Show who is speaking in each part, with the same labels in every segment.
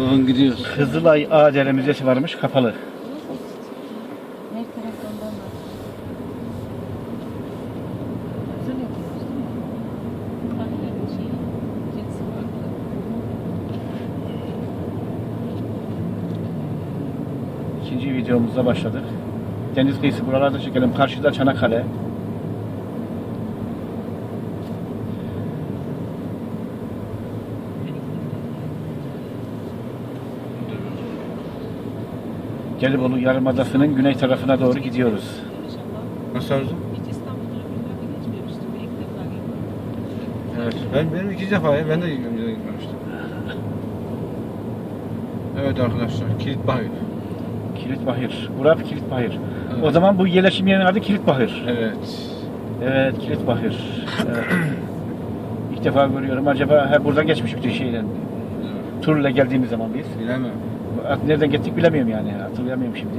Speaker 1: Bugün gidiyoruz.
Speaker 2: Kızılay Ağdere Müzesi varmış kapalı. İkinci videomuzda başladık. Deniz kıyısı buralarda çekelim. Karşıda Çanakkale. Gelibolu Yarımadası'nın güney tarafına doğru gidiyoruz.
Speaker 3: İnşallah.
Speaker 1: Nasıl Arzu? Evet. Ben benim ikinci defa ya. Ben de önceden gitmemiştim. Evet arkadaşlar. Kilit Bahir.
Speaker 2: Kilit Bahir. Burası Kilit Bahir.
Speaker 1: Evet.
Speaker 2: O zaman bu yerleşim yerinin adı Kilit Bahir.
Speaker 1: Evet.
Speaker 2: Evet, Kilit Bahir. Evet. İlk defa görüyorum. Acaba he, buradan geçmiş bütün şeyden. Turla geldiğimiz zaman biz.
Speaker 1: Bilemem.
Speaker 2: Nereden gittik bilemiyorum yani. Hatırlayamıyorum şimdi.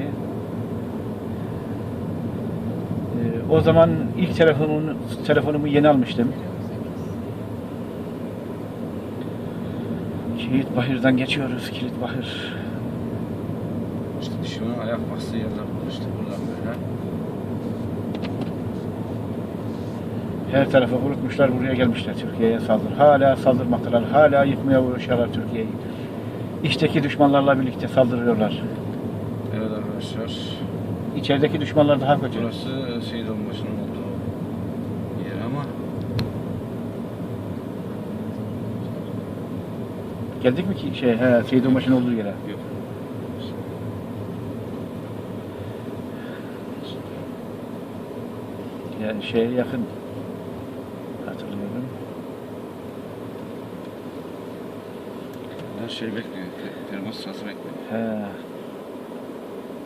Speaker 2: Ee, o zaman ilk telefonumu, telefonumu yeni almıştım. Kilit Bahir'den geçiyoruz. Kilit Bahir.
Speaker 1: İşte düşmanın ayak bastığı yerler bu işte buradan böyle.
Speaker 2: Her tarafa vurutmuşlar, buraya gelmişler Türkiye'ye saldır. Hala saldırmaktalar, hala yıkmaya uğraşıyorlar Türkiye'yi. İçteki düşmanlarla birlikte saldırıyorlar.
Speaker 1: Evet arkadaşlar.
Speaker 2: İçerideki düşmanlar daha kötü.
Speaker 1: Burası Seyit Onbaşı'nın olduğu yer ama
Speaker 2: Geldik mi ki şey, he, Seyit Onbaşı'nın olduğu yere?
Speaker 1: yok.
Speaker 2: Yani şeye yakın. Hatırlıyorum.
Speaker 1: Her şey bekliyor. Termos sırası bekliyor.
Speaker 2: He.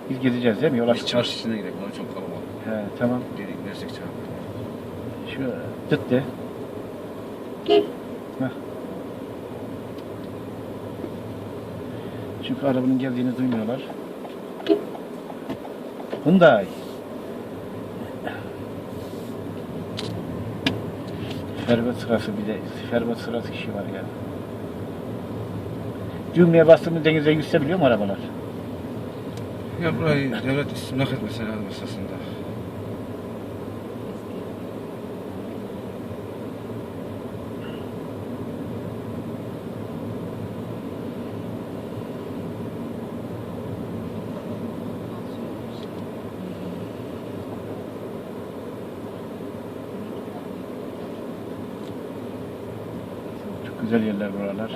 Speaker 2: Biz gideceğiz değil mi? Yola
Speaker 1: Biz
Speaker 2: çıktık.
Speaker 1: çarşı içine gidelim. Orası çok kalabalık.
Speaker 2: He, tamam.
Speaker 1: Dedik gidersek çarşı.
Speaker 2: Şu tıt de. Heh. Çünkü arabanın geldiğini duymuyorlar. Hyundai. Ferbat sırası bir de. Ferbat sırası kişi var ya. Düğmeye bastığımız denize yükselebiliyor mu arabalar?
Speaker 1: Ya burayı devlet istimlak etmesi lazım esasında.
Speaker 2: Çok güzel yerler buralar.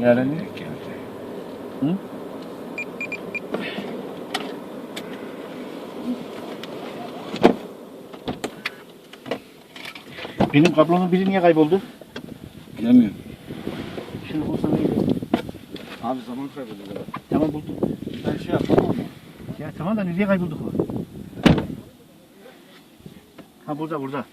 Speaker 1: Geldi.
Speaker 2: Hı? Benim kablonun biri niye kayboldu?
Speaker 1: Bilemiyorum.
Speaker 2: Şunu bulsam iyiydi.
Speaker 1: Abi zaman kaybediyor.
Speaker 2: Tamam buldum.
Speaker 1: Ben şey yapamam mı?
Speaker 2: Ya tamam da nereye kaybolduk bu? Ha burada burada.